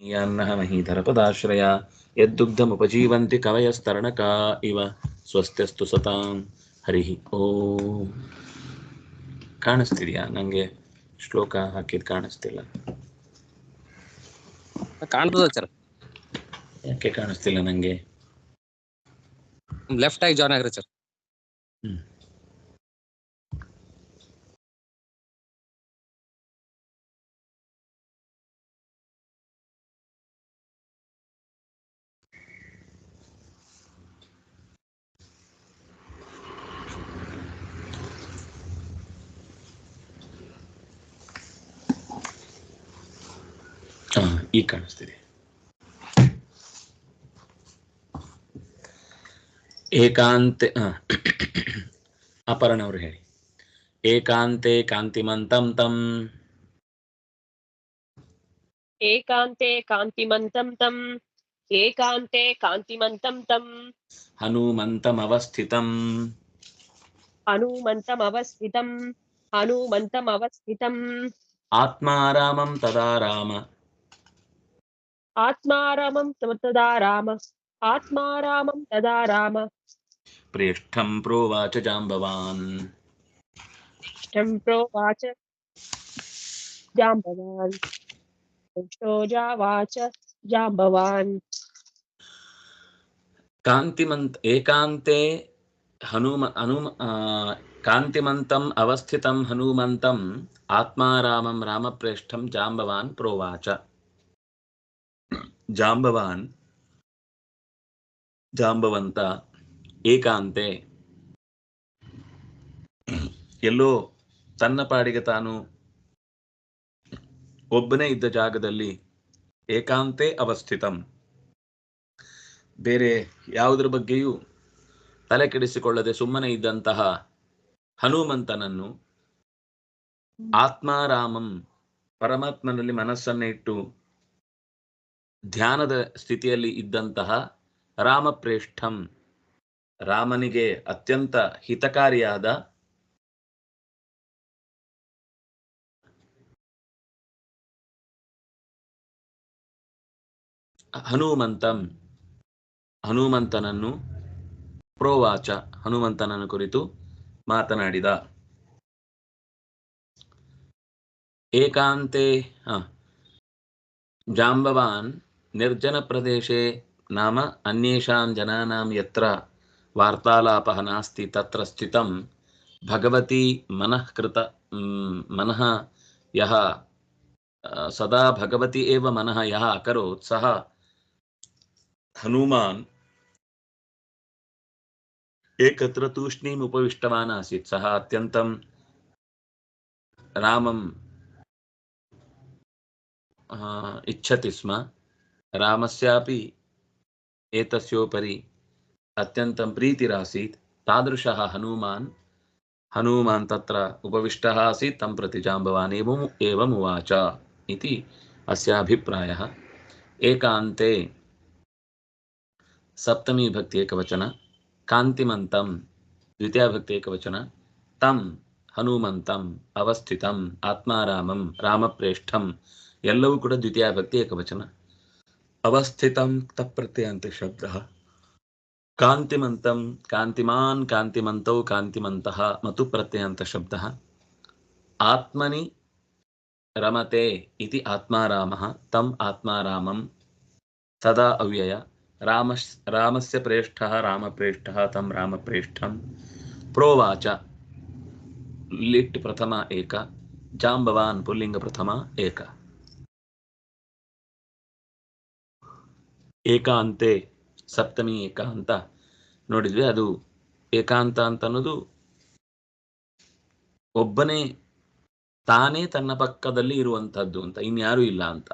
ಯಾನ್ನಃ ಮಹೀಧರಪದಾಶ್ರಯ ಯದ್ದುಗ್ಧಮುಪಜೀವಂತಿ ಕವಯಸ್ತರಣಕ ಇವ ಸ್ವಸ್ತ್ಯಸ್ತು ಸತಾಂ ಹರಿಹಿ ಓ ಕಾಣಿಸ್ತಿದ್ಯಾ? ನಂಗೆ ಶ್ಲೋಕ ಹಾಕಿದ್ ಕಾಣಿಸ್ತಿಲ್ಲ. ಕಾಣ್ತದ ಸರ್ ಯಾಕೆ ಕಾಣಿಸ್ತಿಲ್ಲ ನಂಗೆ? ಲೆಫ್ಟ್ ಆಗಿ ಜಾಯ್ನ್ ಆಗ್ರಿ ಸರ್ ಹ್ಮ್. ಈಗ ಕಾಣಿಸ್ತಿದೆ ಏಕಾಂತೆ ಹಾ ಅಪರ್ಣ ಅವರು ಹೇಳಿ ಏಕಾಂತೆ ಕಾಂತಿಮಂತಂ ತಂ ಏಕಾಂತೆ ಕಾಂತಿಮಂತಂ ತಂ ಏಕಾಂತೆ ಕಾಂತಿಮಂತಂ ತಂ ಹನುಮಂತಮವಸ್ಥಿತಂ ಹನುಮಂತಮವಸ್ಥಿತಂ ಹನುಮಂತಮವಸ್ಥಿತಂ ಆತ್ಮಾರಾಮಂ ತದಾ ರಾಮ ಆತ್ಮಾರಾಮಂ ತ- ತದಾ ರಾಮ ಆತ್ಮಾರಾಮಂ ತದಾ ರಾಮ ಪ್ರೇಷ್ಠಂ ಪ್ರೋವಾಚ ಜಾಂಬವಾನ್ ಇಷ್ಟಂ ಪ್ರೋವಾಚ ಜಾಂಬವಾನ್ ಜಾವಾಚ ಜಾಂಬವಾನ್ ಕಾಂತಿಮಂತ್ ಏಕಾಂತೆ ಹನುಮ ಹನುಮ ಆ, ಕಾಂತಿಮಂತಂ ಅವಸ್ಥಿತಂ ಹನುಮಂತಂ ಆತ್ಮಾರಾಮಂ ರಾಮಪ್ರೇಷ್ಠಂ ಜಾಂಬವಾನ್ ಪ್ರೋವಾಚ ಜಾಂಬವಾನ್, ಜಾಂಬವಂತ, ಏಕಾಂತೆ, ಎಲ್ಲೋ ತನ್ನ ಪಾಡಿಗೆ ತಾನು ಒಬ್ಬನೇ ಇದ್ದ ಜಾಗದಲ್ಲಿ ಏಕಾಂತೆ ಅವಸ್ಥಿತಂ. ಬೇರೆ ಯಾವುದರ ಬಗ್ಗೆಯೂ ತಲೆ ಕೆಡಿಸಿಕೊಳ್ಳದೆ ಸುಮ್ಮನೆ ಇದ್ದಂತಹ ಹನುಮಂತನನ್ನು ಆತ್ಮಾರಾಮಂ ಪರಮಾತ್ಮನಲ್ಲಿ ಮನಸ್ಸನ್ನೇ ಇಟ್ಟು ಧ್ಯಾನದ ಸ್ಥಿತಿಯಲ್ಲಿ ಇದ್ದಂತಹ ರಾಮಪ್ರೇಷ್ಠಂ ರಾಮನಿಗೆ ಅತ್ಯಂತ ಹಿತಕಾರಿಯಾದ ಹನುಮಂತಂ. ಹನುಮಂತನನ್ನು ಪ್ರೋವಾಚ ಹನುಮಂತನನ್ನು ಕುರಿತು ಮಾತನಾಡಿದ. ಏಕಾಂತೆ ಜಾಂಬವಾನ್ निर्जनप्रदेशे नाम अन्येषां जनानां यत्र वार्तालापः नास्ति, तत्र स्थितं भगवती मनः कृत मनः यः सदा भगवती एव मनः यः अकरोत्, सः हनुमान् एकत्र तूष्णीम् उपविष्टवान् आसीत्। सः अत्यन्तं रामं इच्छति स्म। रामस्यापि एतस्योपरि अत्यन्तं प्रीतिरासीत् तादृशः हनूमान् हनूमान् तत्र उपविष्टः आसीत् तं प्रति जाम्बवान् एवम् एवम् उवाच इति अस्य अभिप्रायः एकान्ते सप्तमी भक्ति एकवचन ಕಾಂತಿಮಂತಂ ದ್ವಿತೀಯಭಕ್ತಿ ಏಕವಚನ ತಂ ಹನುಮಂತಂ ಅವಸ್ಥಿತಂ ಆತ್ಮಾರಾಮಂ ರಾಮಪ್ರೇಷ್ಠಂ ಎಲ್ಲವೂ ಕೂಡ ದ್ವಿತೀಯಭಕ್ತಿ ಏಕವಚನ अवस्थितं तत्प्रत्यंत शब्द कान्तिमन्तं कांतिमान कान्तिमन्तौ कांतिमंत मतु प्रत्ययन्तशब्दः। आत्मनि रमते इति आत्मारामः, तम् आत्मारामं तदा अव्यय। रामस्, रामस्य प्रेष्ठः, रामप्रेष्ठः तं रामप्रेष्ठं प्रोवाच। लिट् प्रथमा एक, जाम्बवान् पुल्लिङ्गप्रथमा एका। ಏಕಾಂತೆ, ಸಪ್ತಮಿ ಏಕಾಂತ. ನೋಡಿದ್ವಿ, ಅದು ಏಕಾಂತ ಅಂತ ಅನ್ನೋದು ಒಬ್ಬನೇ ತಾನೇ ತನ್ನ ಪಕ್ಕದಲ್ಲಿ ಇರುವಂತಹದ್ದು ಅಂತ, ಇನ್ಯಾರೂ ಇಲ್ಲ ಅಂತ.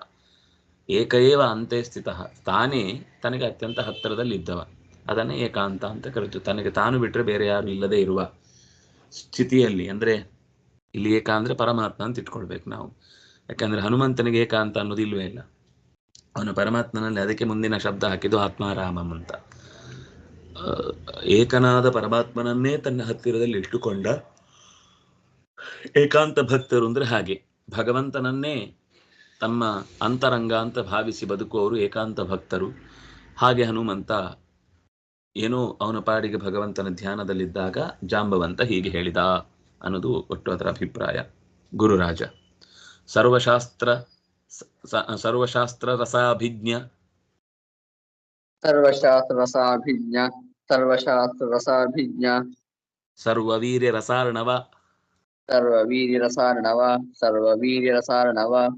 ಏಕಏವ ಅಂತೆ ಸ್ಥಿತ, ತಾನೇ ತನಗೆ ಅತ್ಯಂತ ಹತ್ತಿರದಲ್ಲಿ ಇದ್ದವ ಅದನ್ನೇ ಏಕಾಂತ ಅಂತ ಕರೀತು ತನಗೆ ತಾನು ಬಿಟ್ಟರೆ ಬೇರೆ ಯಾರು ಇಲ್ಲದೆ ಇರುವ ಸ್ಥಿತಿಯಲ್ಲಿ, ಅಂದ್ರೆ ಇಲ್ಲಿ ಏಕಾಂದ್ರೆ ಪರಮಾತ್ಮ ಅಂತ ಇಟ್ಕೊಳ್ಬೇಕು ನಾವು. ಯಾಕಂದ್ರೆ ಹನುಮಂತನಿಗೆ ಏಕಾಂತ ಅನ್ನೋದು ಇಲ್ವೇ ಇಲ್ಲ. ಅವನು ಪರಮಾತ್ಮನಲ್ಲಿ ಅದಕ್ಕೆ ಮುಂದಿನ ಶಬ್ದ ಹಾಕಿದ್ದು ಆತ್ಮಾರಾಮಂ ಅಂತ. ಏಕನಾದ ಪರಮಾತ್ಮನನ್ನೇ ತನ್ನ ಹತ್ತಿರದಲ್ಲಿ ಇಟ್ಟುಕೊಂಡ ಏಕಾಂತ ಭಕ್ತರು ಅಂದ್ರೆ ಹಾಗೆ. ಭಗವಂತನನ್ನೇ ತಮ್ಮ ಅಂತರಂಗ ಅಂತ ಭಾವಿಸಿ ಬದುಕುವವರು ಏಕಾಂತ ಭಕ್ತರು. ಹಾಗೆ ಹನುಮಂತ ಏನೋ ಅವನ ಪಾಡಿಗೆ ಭಗವಂತನ ಧ್ಯಾನದಲ್ಲಿದ್ದಾಗ ಜಾಂಬವಂತ ಹೀಗೆ ಹೇಳಿದ ಅನ್ನೋದು ಒಟ್ಟು ಅದರ ಅಭಿಪ್ರಾಯ. ಗುರುರಾಜ, ಸರ್ವಶಾಸ್ತ್ರ ಸ- ಸ- ಸರ್ವಶಾಸ್ತ್ರ ರಸಾಭಿಜ್ಞ ಸರ್ವಶಾಸ್ತ್ರ ರಸಾಭಿಜ್ಞ ಸರ್ವಶಾಸ್ತ್ರ ರಸಾಭಿಜ್ಞ ಸರ್ವವೀರ್ಯ ರಸಾರ್ಣವ ಸರ್ವವೀರ್ಯ ರಸಾರ್ಣವ ಸರ್ವವೀರ್ಯ ರಸಾರ್ಣವ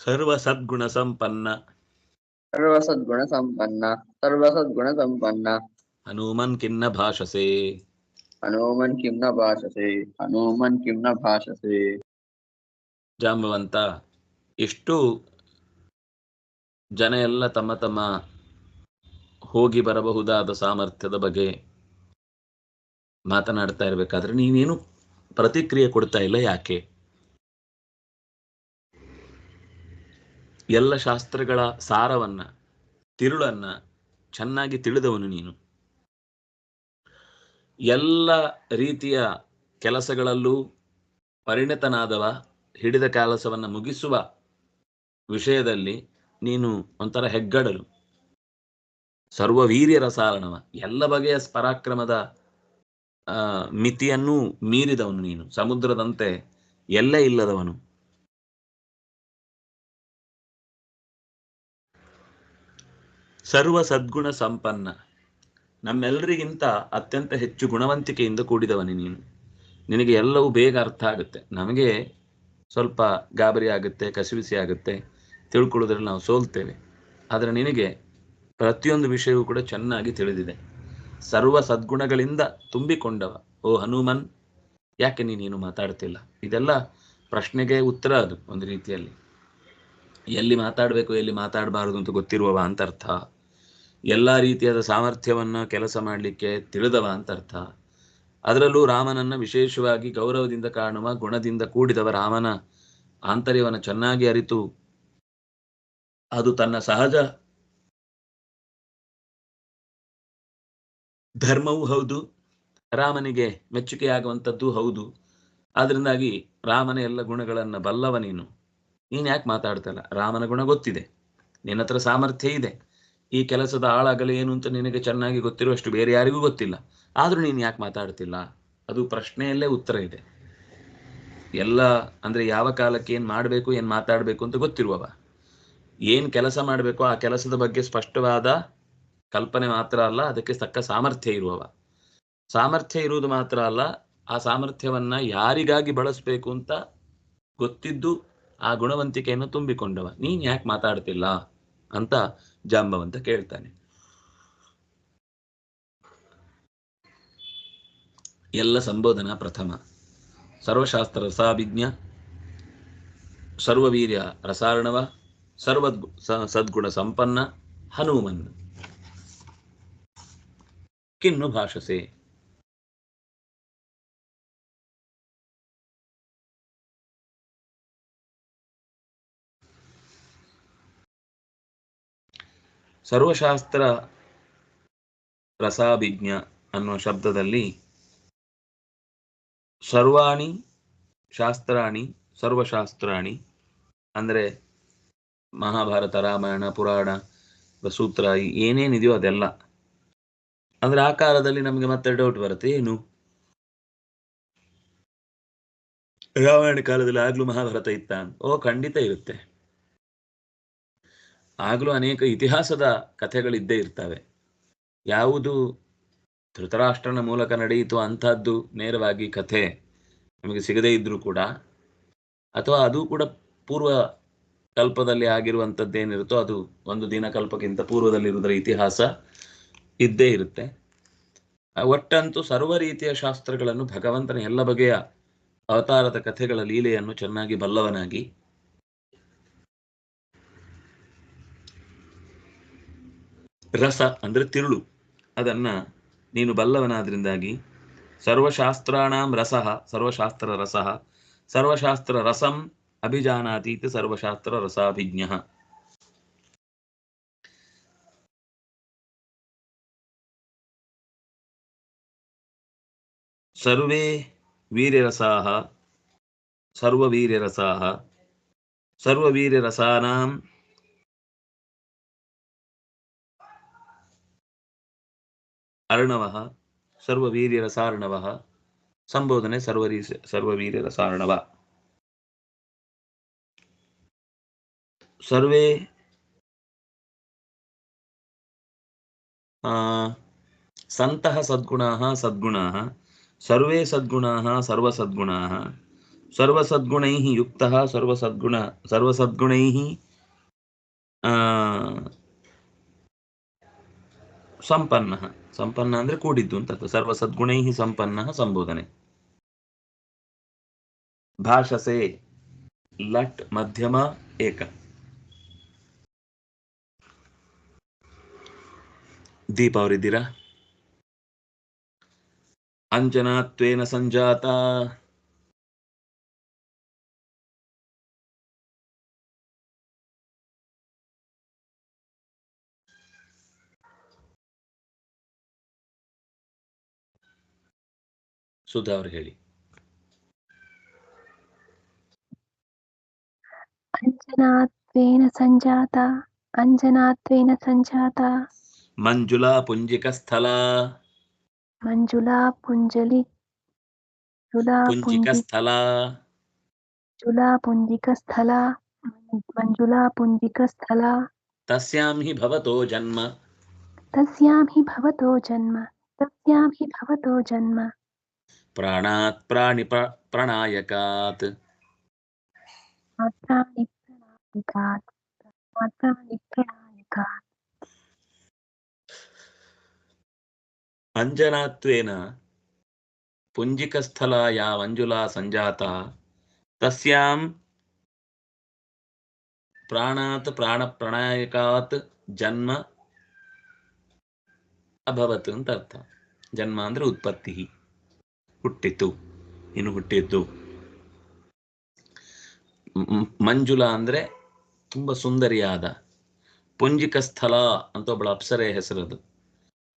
ಸರ್ವ ಸದ್ಗುಣ ಸಂಪನ್ನ ಸರ್ವಸದ್ಗುಣ ಸಂಪನ್ನ ಸರ್ವಸದ್ಗುಣ ಸಂಪನ್ನ ಹನುಮನ್ ಕಿನ್ನ ಭಾಷಸೆ ಹನುಮನ್ ಕಿಂ ನ ಭಾಷಸೆ ಇಷ್ಟು ಜನ ಎಲ್ಲ ತಮ್ಮ ತಮ್ಮ ಹೋಗಿ ಬರಬಹುದಾದ ಸಾಮರ್ಥ್ಯದ ಬಗ್ಗೆ ಮಾತನಾಡ್ತಾ ಇರ್ಬೇಕಾದ್ರೆ ನೀನೇನು ಪ್ರತಿಕ್ರಿಯೆ ಕೊಡ್ತಾ ಇಲ್ಲ ಯಾಕೆ? ಎಲ್ಲ ಶಾಸ್ತ್ರಗಳ ಸಾರವನ್ನ, ತಿರುಳನ್ನ ಚೆನ್ನಾಗಿ ತಿಳಿದವನು ನೀನು. ಎಲ್ಲ ರೀತಿಯ ಕೆಲಸಗಳಲ್ಲೂ ಪರಿಣತನಾದವ, ಹಿಡಿದ ಕೆಲಸವನ್ನು ಮುಗಿಸುವ ವಿಷಯದಲ್ಲಿ ನೀನು ಒಂಥರ ಹೆಗ್ಗಡಲು. ಸರ್ವವೀರ್ಯರ ರಸಾರಣವ ಎಲ್ಲ ಬಗೆಯ ಪರಾಕ್ರಮದ ಮಿತಿಯನ್ನೂ ಮೀರಿದವನು ನೀನು. ಸಮುದ್ರದಂತೆ ಎಲ್ಲ ಇಲ್ಲದವನು. ಸರ್ವ ಸದ್ಗುಣ ಸಂಪನ್ನ. ನಮ್ಮೆಲ್ಲರಿಗಿಂತ ಅತ್ಯಂತ ಹೆಚ್ಚು ಗುಣವಂತಿಕೆಯಿಂದ ಕೂಡಿದವನೇ ನೀನು. ನಿನಗೆ ಎಲ್ಲವೂ ಬೇಗ ಅರ್ಥ ಆಗುತ್ತೆ. ನಮಗೆ ಸ್ವಲ್ಪ ಗಾಬರಿ ಆಗುತ್ತೆ, ಕಸಿವಿಸಿ ಆಗುತ್ತೆ. ತಿಳ್ಕೊಳ್ಳೋದ್ರಲ್ಲಿ ನಾವು ಸೋಲ್ತೇವೆ. ಆದರೆ ನಿನಗೆ ಪ್ರತಿಯೊಂದು ವಿಷಯವೂ ಕೂಡ ಚೆನ್ನಾಗಿ ತಿಳಿದಿದೆ. ಸರ್ವ ಸದ್ಗುಣಗಳಿಂದ ತುಂಬಿಕೊಂಡವ, ಓ ಹನುಮನ್! ಯಾಕೆ ನೀನೇನು ಮಾತಾಡ್ತಿಲ್ಲ? ಇದೆಲ್ಲ ಪ್ರಶ್ನೆಗೆ ಉತ್ತರ ಅದು ಒಂದು ರೀತಿಯಲ್ಲಿ. ಎಲ್ಲಿ ಮಾತಾಡಬೇಕು, ಎಲ್ಲಿ ಮಾತಾಡಬಾರದು ಅಂತ ಗೊತ್ತಿರುವವ ಅಂತ ಅರ್ಥ. ಎಲ್ಲ ರೀತಿಯಾದ ಸಾಮರ್ಥ್ಯವನ್ನು ಕೆಲಸ ಮಾಡಲಿಕ್ಕೆ ತಿಳಿದವ ಅಂತ ಅರ್ಥ. ಅದರಲ್ಲೂ ರಾಮನನ್ನ ವಿಶೇಷವಾಗಿ ಗೌರವದಿಂದ ಕಾಣುವ, ಗುಣದಿಂದ ಕೂಡಿದವ ರಾಮನ ಆಂತರ್ಯವನ್ನು ಚೆನ್ನಾಗಿ ಅರಿತು ಅದು ತನ್ನ ಸಹಜ ಧರ್ಮವೂ ಹೌದು, ರಾಮನಿಗೆ ಮೆಚ್ಚುಗೆಯಾಗುವಂಥದ್ದು ಹೌದು. ಆದ್ರಿಂದಾಗಿ ರಾಮನ ಎಲ್ಲ ಗುಣಗಳನ್ನ ಬಲ್ಲವ ನೀನು. ನೀನ್ ಯಾಕೆ ಮಾತಾಡ್ತಲ್ಲ ರಾಮನ ಗುಣ ಗೊತ್ತಿದೆ. ನಿನ್ನ ಹತ್ರ ಸಾಮರ್ಥ್ಯ ಇದೆ. ಈ ಕೆಲಸದ ಆಳಾಗಲು ಏನು ಅಂತ ನಿನಗೆ ಚೆನ್ನಾಗಿ ಗೊತ್ತಿರುವಷ್ಟು ಬೇರೆ ಯಾರಿಗೂ ಗೊತ್ತಿಲ್ಲ. ಆದ್ರೂ ನೀನು ಯಾಕೆ ಮಾತಾಡ್ತಿಲ್ಲ? ಅದು ಪ್ರಶ್ನೆಯಲ್ಲೇ ಉತ್ತರ ಇದೆ. ಎಲ್ಲ ಅಂದ್ರೆ ಯಾವ ಕಾಲಕ್ಕೆ ಏನ್ ಮಾಡಬೇಕು, ಏನ್ ಮಾತಾಡಬೇಕು ಅಂತ ಗೊತ್ತಿರುವವ. ಏನ್ ಕೆಲಸ ಮಾಡಬೇಕು ಆ ಕೆಲಸದ ಬಗ್ಗೆ ಸ್ಪಷ್ಟವಾದ ಕಲ್ಪನೆ ಮಾತ್ರ ಅಲ್ಲ, ಅದಕ್ಕೆ ತಕ್ಕ ಸಾಮರ್ಥ್ಯ ಇರುವವ. ಸಾಮರ್ಥ್ಯ ಇರುವುದು ಮಾತ್ರ ಅಲ್ಲ, ಆ ಸಾಮರ್ಥ್ಯವನ್ನ ಯಾರಿಗಾಗಿ ಬಳಸಬೇಕು ಅಂತ ಗೊತ್ತಿದ್ದು ಆ ಗುಣವಂತಿಕೆಯನ್ನು ತುಂಬಿಕೊಂಡವ. ನೀನ್ ಯಾಕೆ ಮಾತಾಡ್ತಿಲ್ಲ ಅಂತ ಜಾಂಬವಂತ ಕೇಳ್ತಾನೆ. ಎಲ್ಲ ಸಂಬೋಧನಾ ಪ್ರಥಮ. ಸರ್ವಶಾಸ್ತ್ರ ರಸಾಭಿಜ್ಞ, ಸರ್ವವೀರ್ಯ ರಸಾರ್ಣವ ಸರ್ವ ಸದ್ಗುಣ ಸಂಪನ್ನ ಹನುಮನ್. ಕಿನ್ನು ಭಾಷಸೆ. ಸರ್ವಶಾಸ್ತ್ರ ರಸಾಭಿಜ್ಞ ಅನ್ನುವ ಶಬ್ದದಲ್ಲಿ ಸರ್ವಾಣಿ ಶಾಸ್ತ್ರಾಣಿ ಸರ್ವಶಾಸ್ತ್ರಾಣಿ ಅಂದರೆ ಮಹಾಭಾರತ, ರಾಮಾಯಣ, ಪುರಾಣ ಸೂತ್ರ ಏನೇನಿದೆಯೋ ಅದೆಲ್ಲ. ಅಂದ್ರೆ ಆ ಕಾಲದಲ್ಲಿ ನಮಗೆ ಮತ್ತೆ ಡೌಟ್ ಬರುತ್ತೆ, ಏನು? ರಾಮಾಯಣ ಕಾಲದಲ್ಲಿ ಆಗ್ಲೂ ಮಹಾಭಾರತ ಇತ್ತ ಓ, ಖಂಡಿತ ಇರುತ್ತೆ. ಆಗ್ಲೂ ಅನೇಕ ಇತಿಹಾಸದ ಕಥೆಗಳಿದ್ದೇ ಇರ್ತವೆ. ಯಾವುದು ಧೃತರಾಷ್ಟ್ರನ ಮೂಲಕ ನಡೆಯಿತು ಅಂಥದ್ದು ನೇರವಾಗಿ ಕಥೆ ನಮಗೆ ಸಿಗದೇ ಇದ್ರೂ ಕೂಡ, ಅಥವಾ ಅದು ಕೂಡ ಪೂರ್ವ ಕಲ್ಪದಲ್ಲಿ ಆಗಿರುವಂಥದ್ದೇನಿರುತ್ತೋ ಅದು ಒಂದು ದಿನ ಕಲ್ಪಕ್ಕಿಂತ ಪೂರ್ವದಲ್ಲಿರುವುದರ ಇತಿಹಾಸ ಇದ್ದೇ ಇರುತ್ತೆ. ಒಟ್ಟಂತೂ ಸರ್ವ ರೀತಿಯ ಶಾಸ್ತ್ರಗಳನ್ನು ಭಗವಂತನ ಎಲ್ಲ ಬಗೆಯ ಅವತಾರದ ಕಥೆಗಳ ಲೀಲೆಯನ್ನು ಚೆನ್ನಾಗಿ ಬಲ್ಲವನಾಗಿ. ರಸ ಅಂದ್ರೆ ತಿರುಳು, ಅದನ್ನ ನೀನು ಬಲ್ಲವನಾದ್ರಿಂದಾಗಿ ಸರ್ವಶಾಸ್ತ್ರಾಣಾಂ ರಸಃ, ಸರ್ವಶಾಸ್ತ್ರ ರಸಃ, ಸರ್ವಶಾಸ್ತ್ರ ರಸಂ अभिजानातीति सर्वशास्त्र रसाभिज्ञः। सर्वे वीर्यरसाः सर्ववीर्यरसाः सर्ववीर्यरसानां अर्णवः सर्ववीर्यरसार्णवः सम्बोधने सर्ववीर्यरसार्णवः ಸರ್ವೇ ಆ, सन्तः सद्गुणाः सद्गुणाः सर्वे सद्गुणाः सर्वसद्गुणाः सर्वसद्गुणैः युक्तः सर्वसद्गुण सर्वसद्गुणैः ಆ, ಸಂಪನ್ನಃ ಸಂಪನ್ನ ಅಂದ್ರೆ ಕೂಡಿದ್ದು ಅಂತ ಅರ್ಥ. ಸರ್ವಸದ್ಗುಣೈಃ ಸಂಪನ್ನಃ ಸಂಬೋಧನೆ ಭಾಷಸೆ ಲಟ್ ಮಧ್ಯಮ ಏಕ ದೀಪ ಅವರಿದ್ದೀರಾ? ಅಂಜನಾತ್ವೇನ ಸಂಜಾತ. ಸುಧಾ ಅವ್ರು ಹೇಳಿ. ಅಂಜನಾತ್ವೇನ ಸಂಜಾತ ಅಂಜನಾತ್ವೇನ ಸಂಜಾತ. मंजुला पुंजिक स्थला मंजुला पुंजलि जुला पुंजिक स्थला जुला पुंजिक स्थला मंजुला पुंजिक स्थला तस्याम ही भवतो जन्म। तस्याम ही भवतो जन्म। तस्याम ही भवतो जन्म। प्राणात् प्राणि प्रणायकात्। मात्राणि प्रणायकात्। मात्राणि प्रणायकात्। ಅಂಜನಾತ್ವೇನ ಪುಂಜಿಕಸ್ಥಲ ಯಾ ಮಂಜುಳಾ ಸಂಜಾತ ತಸ್ಯಾಂ ಪ್ರಾಣಾತ್ ಪ್ರಾಣ ಪ್ರಣಾಯಕಾತ್ ಜನ್ಮ ಅಭವತ್ ಅಂತ ಅರ್ಥ. ಜನ್ಮ ಅಂದ್ರೆ ಉತ್ಪತ್ತಿ. ಹುಟ್ಟಿತು ಇನ್ನು ಹುಟ್ಟಿದ್ದು. ಮಂಜುಲಾ ಅಂದ್ರೆ ತುಂಬಾ ಸುಂದರಿಯಾದ. ಪುಂಜಿಕ ಸ್ಥಳ ಅಂತ ಒಬ್ಬಳ ಅಪ್ಸರೆ ಹೆಸರದು.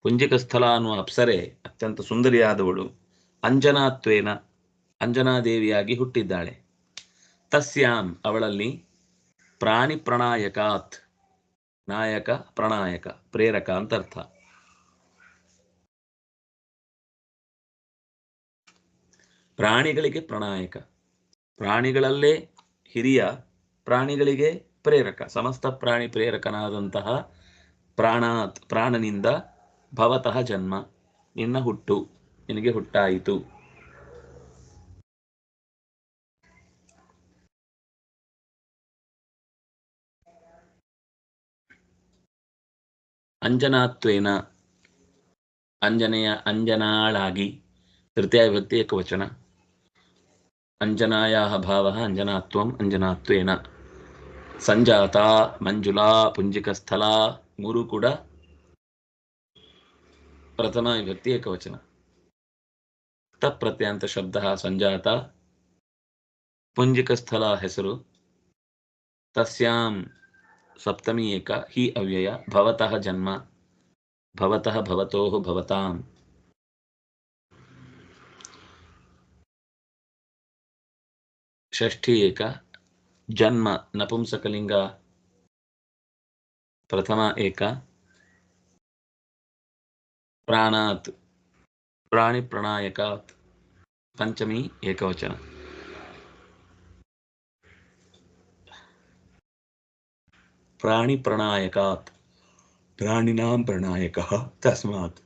ಪುಂಜಿಕ ಸ್ಥಳ ಅನ್ನುವ ಅಪ್ಸರೆ ಅತ್ಯಂತ ಸುಂದರಿಯಾದವಳು ಅಂಜನಾತ್ವೇನ, ಅಂಜನಾದೇವಿಯಾಗಿ ಹುಟ್ಟಿದ್ದಾಳೆ. ತಸ್ಯಾಂ ಅವಳಲ್ಲಿ ಪ್ರಾಣಿ ಪ್ರಣಾಯಕಾತ್, ನಾಯಕ ಪ್ರಣಾಯಕ, ಪ್ರೇರಕ ಅಂತ ಅರ್ಥ ಪ್ರಾಣಿಗಳಿಗೆ ಪ್ರಣಾಯಕ, ಪ್ರಾಣಿಗಳಲ್ಲೇ ಹಿರಿಯ, ಪ್ರಾಣಿಗಳಿಗೆ ಪ್ರೇರಕ, ಸಮಸ್ತ ಪ್ರಾಣಿ ಪ್ರೇರಕನಾದಂತಹ ಪ್ರಾಣಾತ್, ಪ್ರಾಣನಿಂದ ಭವತಃ ಜನ್ಮ, ನಿನ್ನ ಹುಟ್ಟು ನಿನಗೆ ಹುಟ್ಟಾಯಿತು. ಅಂಜನಾತ್ವೇನ ಅಂಜನೆಯ ಅಂಜನಾಳಾಗಿ ತೃತೀಯ ವಿಭಕ್ತಿ ಏಕವಚನ. ಅಂಜನಾಯ ಭಾವ ಅಂಜನಾತ್ವಂ ಅಂಜನಾತ್ವೇನ. ಸಂಜಾತ ಮಂಜುಲಾ ಪುಂಜಿಕಸ್ಥಲ ಮೂರು ಕೂಡ ಪ್ರಥಮ ವಿಭಕ್ತಿ ಏಕವಚನ ತಪ್ರತ್ಯಂತ ಶಬ್ದ ಸಂಜಾತ ಪುಂಜಿಕಸ್ಥಲ ಹೆಸರು ತಸ್ಯಾಂ ಸಪ್ತಮಿ ಏಕ ಹಿ ಅವ್ಯಯ ಭವತಃ ಜನ್ಮ ಭವತಃ ಭವತೋಃ ಭವತಾಂ ಷಷ್ಠಿ ಏಕ ಜನ್ಮ ನಪುಂಸಕಲಿಂಗ ಪ್ರಥಮ ಏಕ ಪ್ರಾಣಾತ್ ಪ್ರಾಣಿ ಪ್ರಣಾಯಕಾತ್ ಪಂಚಮಿ ಏಕವಚನ ಪ್ರಾಣಿ ಪ್ರಣಾಯಕಾತ್ ಪ್ರಾಣಿನಾಂ ಪ್ರಣಾಯಕಃ ತಸ್ಮಾತ್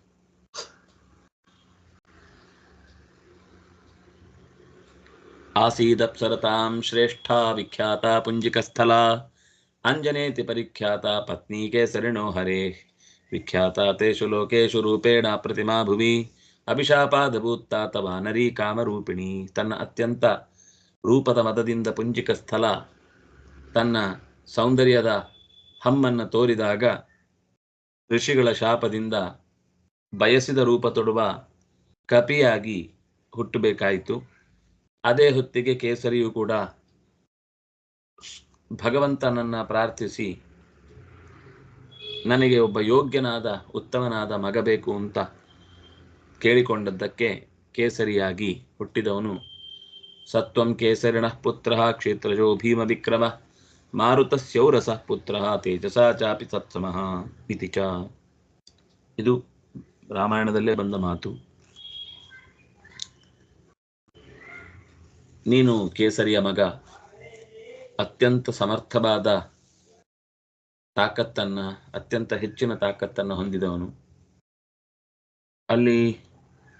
ಆಸೀದಪ್ಸರತಾಂ ಶ್ರೇಷ್ಠಾ ವಿಖ್ಯಾತ ಪುಂಜಿಕಸ್ಥಲ ಅಂಜನೇತಿ ಪರಿಖ್ಯಾತ ಪತ್ನಿ ವಿಖ್ಯಾತ ತೇಷು ಲೋಕೇಶು ರೂಪೇಣ ಪ್ರತಿಮಾ ಭುವಿ ಅಭಿಶಾಪಾದಭೂತ್ತಾತ ವಾನರಿ ಕಾಮರೂಪಿಣಿ ತನ್ನ ಅತ್ಯಂತ ರೂಪದ ಮತದಿಂದ ಪುಂಜಿಕ ಸ್ಥಳ ತನ್ನ ಸೌಂದರ್ಯದ ಹಮ್ಮನ್ನು ತೋರಿದಾಗ ಋಷಿಗಳ ಶಾಪದಿಂದ ಬಯಸಿದ ರೂಪ ತೊಡುವ ಕಪಿಯಾಗಿ ಹುಟ್ಟಬೇಕಾಯಿತು. ಅದೇ ಹೊತ್ತಿಗೆ ಕೇಸರಿಯು ಕೂಡ ಭಗವಂತನನ್ನ ಪ್ರಾರ್ಥಿಸಿ ನನಗೆ ಒಬ್ಬ ಯೋಗ್ಯನಾದ, ಉತ್ತಮನಾದ ಮಗ ಬೇಕು ಅಂತ ಕೇಳಿಕೊಂಡದ್ದಕ್ಕೆ ಕೇಸರಿಯಾಗಿ ಹುಟ್ಟಿದವನು ಸತ್ವಂ ಕೇಸರಿಣಃ ಪುತ್ರ ಕ್ಷೇತ್ರಜೋ ಭೀಮ ವಿಕ್ರಮ ಮಾರುತಸ್ಯೌರಸಃ ಪುತ್ರಃ ತೇಜಸಾ ಚಾಪಿ ಸತ್ಸಮಃ ಇತಿ ಚ. ಇದು ರಾಮಾಯಣದಲ್ಲೇ ಬಂದ ಮಾತು. ನೀನು ಕೇಸರಿಯ ಮಗ, ಅತ್ಯಂತ ಸಮರ್ಥವಾದ ತಾಕತ್ತನ್ನ, ಅತ್ಯಂತ ಹೆಚ್ಚಿನ ತಾಕತ್ತನ್ನು ಹೊಂದಿದವನು. ಅಲ್ಲಿ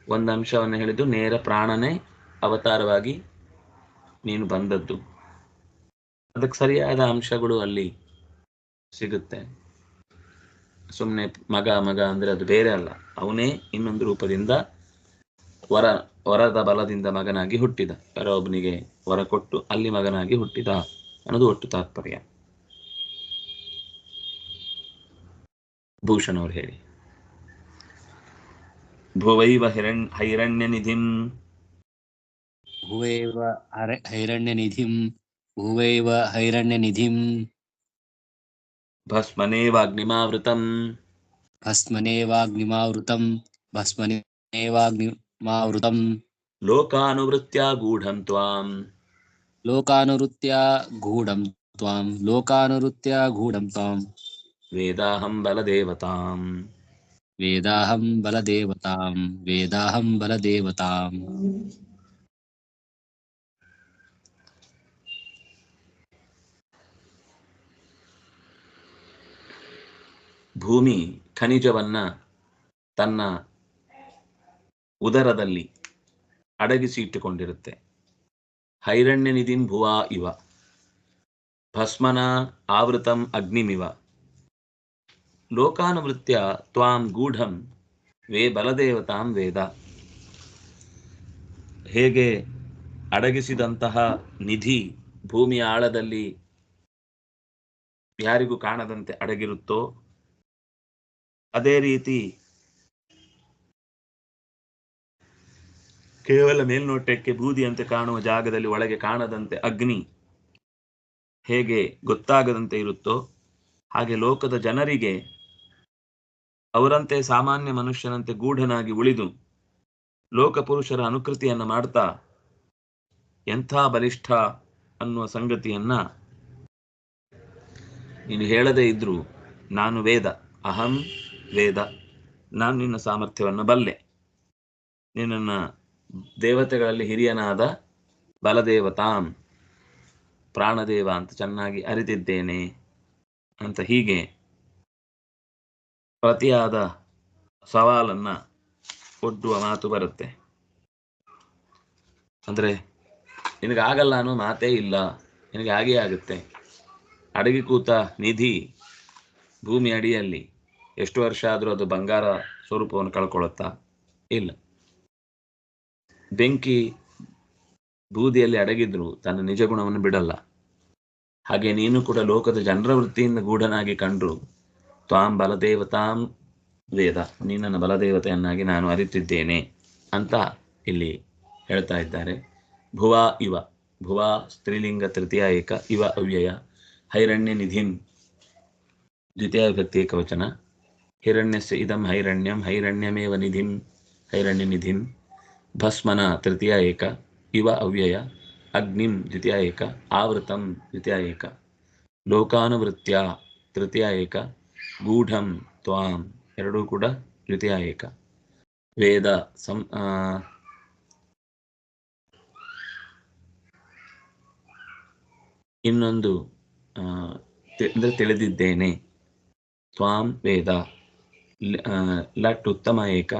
ಒಂದು ಅಂಶವನ್ನು ಹೇಳಿದ್ದು, ನೇರ ಪ್ರಾಣನೇ ಅವತಾರವಾಗಿ ನೀನು ಬಂದದ್ದು. ಅದಕ್ಕೆ ಸರಿಯಾದ ಅಂಶಗಳು ಅಲ್ಲಿ ಸಿಗುತ್ತೆ. ಸುಮ್ಮನೆ ಮಗ ಮಗ ಅಂದ್ರೆ ಅದು ಬೇರೆ ಅಲ್ಲ. ಅವನೇ ಇನ್ನೊಂದು ರೂಪದಿಂದ ವರ, ವರದ ಬಲದಿಂದ ಮಗನಾಗಿ ಹುಟ್ಟಿದ. ಯಾರೋ ಒಬ್ಬನಿಗೆ ವರ ಕೊಟ್ಟು ಅಲ್ಲಿ ಮಗನಾಗಿ ಹುಟ್ಟಿದ ಅನ್ನೋದು ಒಟ್ಟು ತಾತ್ಪರ್ಯ. ಭೂಷಣ್ ಅವ್ರು ಹೇಳಿ ಭುವೈವ ಹಿರಣ್ ಹೈರಣ್ಯ ನಿಧಿಂ ಭುವೈವ ಹರ- ಹೈರಣ್ಯನಿಧಿಂ ಭುವೈವ ಹೈರಣ್ಯನಿಧಿಂ ಭಸ್ಮನೇವಾಗ್ನಿಮಾವೃತಂ ಭಸ್ಮನೇವಾಗ್ನಿಮಾವೃತಂ ಭಸ್ಮನೇವಾಗ್ನಿಮಾವೃತಂ ಲೋಕಾನುವೃತ್ಯ ಗೂಢಂ ತ್ವಾಂ ಲೋಕಾನುವೃತ್ಯ ಗೂಢಂ ತ್ವಾಂ ಲೋಕಾನುವೃತ್ಯ ಗೂಢಂ ತ್ವಾಂ ವೇದಾಹಂ ಬಲದೇವತಾಂ ವೇದಾಹಂ ಬಲದೇವತಾಂ ವೇದಾಹಂ ಬಲದೇವತಾಂ ಭೂಮಿ ಖನಿಜವನ್ನ ತನ್ನ ಉದರದಲ್ಲಿ ಅಡಗಿಸಿ ಇಟ್ಟುಕೊಂಡಿರುತ್ತೆ ಹೈರಣ್ಯ ನಿಧಿನ್ ಭುವಾ ಇವ ಭಸ್ಮನ ಆವೃತಂ ಅಗ್ನಿಮಿವ. ಲೋಕಾನುವೃತ್ಯ ತ್ವಾಂ ಗೂಢಂ, ವೇ ಬಲದೇವತಾಂ ವೇದ. ಹೇಗೆ ಅಡಗಿಸಿದಂತಹ ನಿಧಿ ಭೂಮಿಯ ಆಳದಲ್ಲಿ ಯಾರಿಗೂ ಕಾಣದಂತೆ ಅಡಗಿರುತ್ತೋ, ಅದೇ ರೀತಿ ಕೇವಲ ಮೇಲ್ನೋಟಕ್ಕೆ ಬೂದಿಯಂತೆ ಕಾಣುವ ಜಾಗದಲ್ಲಿ ಒಳಗೆ ಕಾಣದಂತೆ ಅಗ್ನಿ ಹೇಗೆ ಗೊತ್ತಾಗದಂತೆ ಇರುತ್ತೋ, ಹಾಗೆ ಲೋಕದ ಜನರಿಗೆ ಅವರಂತೆ ಸಾಮಾನ್ಯ ಮನುಷ್ಯನಂತೆ ಗೂಢನಾಗಿ ಉಳಿದು ಲೋಕಪುರುಷರ ಅನುಕೃತಿಯನ್ನ ಮಾಡ್ತಾ ಎಂಥ ಬಲಿಷ್ಠ ಅನ್ನುವ ಸಂಗತಿಯನ್ನ ನೀನು ಹೇಳದೇ ಇದ್ರು ನಾನು ವೇದ, ಅಹಂ ವೇದ. ನಾನು ನಿನ್ನ ಸಾಮರ್ಥ್ಯವನ್ನು ಬಲ್ಲೆ. ನಿನ್ನ ದೇವತೆಗಳಲ್ಲಿ ಹಿರಿಯನಾದ ಬಲದೇವತಾಂ, ಪ್ರಾಣದೇವ ಅಂತ ಚೆನ್ನಾಗಿ ಅರಿತಿದ್ದೇನೆ ಅಂತ ಹೀಗೆ ಪ್ರತಿಯಾದ ಸವಾಲನ್ನ ಒಡ್ಡುವ ಮಾತು ಬರುತ್ತೆ. ಅಂದ್ರೆ ನಿನಗಾಗಲ್ಲ ಅನ್ನೋ ಮಾತೇ ಇಲ್ಲ, ನಿನಗೆ ಹಾಗೇ ಆಗುತ್ತೆ. ಅಡಗಿ ಕೂತ ನಿಧಿ ಭೂಮಿ ಅಡಿಯಲ್ಲಿ ಎಷ್ಟು ವರ್ಷ ಆದರೂ ಅದು ಬಂಗಾರ ಸ್ವರೂಪವನ್ನು ಕಳ್ಕೊಳ್ಳುತ್ತಾ ಇಲ್ಲ. ಬೆಂಕಿ ಬೂದಿಯಲ್ಲಿ ಅಡಗಿದ್ರು ತನ್ನ ನಿಜ ಗುಣವನ್ನು ಬಿಡಲ್ಲ. ಹಾಗೆ ನೀನು ಕೂಡ ಲೋಕದ ಜನರ ವೃತ್ತಿಯಿಂದ ಗೂಢನಾಗಿ ಕಂಡ್ರು ತ್ವಾಂ ಬಲದೇವತಾಂ ವೇದ. ನೀನನ್ನ ಬಲದೇವತೆಯನ್ನಾಗಿ ನಾನು ಅರಿತಿದ್ದೇನೆ ಅಂತ ಇಲ್ಲಿ ಹೇಳ್ತಾ ಇದ್ದಾರೆ. ಭುವಾ ಇವ. ಭುವ ಸ್ತ್ರೀಲಿಂಗ ತೃತೀಯ ಏಕ, ಇವ ಅವ್ಯಯ. ಹೈರಣ್ಯ ನಿಧಿನ್ ದ್ವಿತೀಯ ವಿಭಕ್ತಿ ಏಕವಚನ. ಹಿರಣ್ಯಸ್ಯ ಇದಂ ಹೈರಣ್ಯಂ, ಹೈರಣ್ಯಮೇವ ನಿಧಿನ್ ಹೈರಣ್ಯ ನಿಧಿನ್ ಭಸ್ಮನ ತೃತೀಯ ಏಕ, ಇವ ಅವ್ಯಯ. ಅಗ್ನಿಂ ದ್ವಿತೀಯ ಏಕ, ಆವೃತಂ ದ್ವಿತೀಯ ಏಕ. ಲೋಕಾನುವೃತ್ಯ ತೃತೀಯ ಏಕ ಗೂಢಂ ತ್ವಾಂ ಎರಡೂ ಕೂಡ ಏಕ ವೇದ ಸಂ ಇನ್ನೊಂದು ಅಂದ್ರೆ ತಿಳಿದಿದ್ದೇನೆ. ತ್ವಾಂ ವೇದ ಲಟ್ ಉತ್ತಮ ಏಕ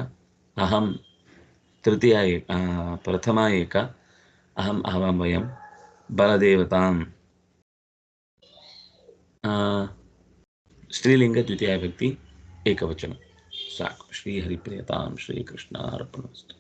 ಅಹಂ ತೃತೀಯ ಏಕ ಪ್ರಥಮ ಏಕ ಅಹಂ ಅಹಂ ವಯಂ, ಬಲದೇವತಾಂ. ಆ, ಸ್ತ್ರೀಲಿಂಗ ದ್ವಿತೀಯ ವ್ಯಕ್ತಿ ಏಕವಚನ ಸಾಕು ಶ್ರೀ ಹರಿಪ್ರಿಯತಾಂ ಶ್ರೀಕೃಷ್ಣ ಅರ್ಪಣಸ್ತು